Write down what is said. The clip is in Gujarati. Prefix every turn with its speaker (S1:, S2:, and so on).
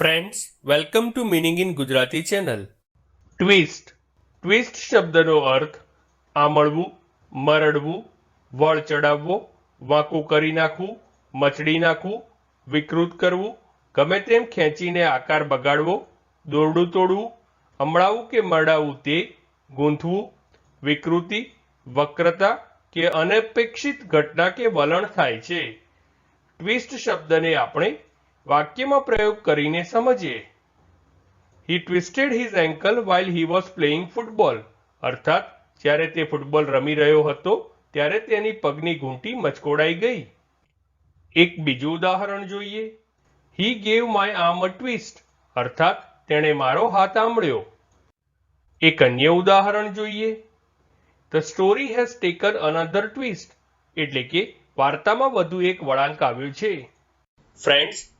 S1: Friends welcome to meaning in Gujarati channel twist twist શબ્દનો અર્થ આમળવું, મરડવું, વળ ચડાવવો, વાંકું કરી નાખવું, મચડી નાખવું, વિકૃત કરવું, ગમે તેમ ખેંચીને આકાર બગાડવો, દોરડું તોડવું હમળાવું કે મરડાવું તે ગૂંથવું, વિકૃતિ, વક્રતા કે અનપેક્ષિત ઘટના કે વલણ થાય છે. ટ્વિસ્ટ શબ્દને આપણે વાક્યમાં પ્રયોગ કરીને સમજીએ. He twisted his ankle while he was playing football અર્થાત, જ્યારે તે ફૂટબોલ રમી રહ્યો હતો, ત્યારે તેની પગની ઘૂંટી મચકોડાઈ ગઈ. એક બીજું ઉદાહરણ જોઈએ. He gave my arm a twist અર્થાત, તેણે મારો હાથ આંબળ્યો એક અન્ય ઉદાહરણ જોઈએ. The story has taken another twist એટલે કે, વાર્તામાં વધુ એક વળાંક આવ્યું છે. ફ્રેન્ડ્સ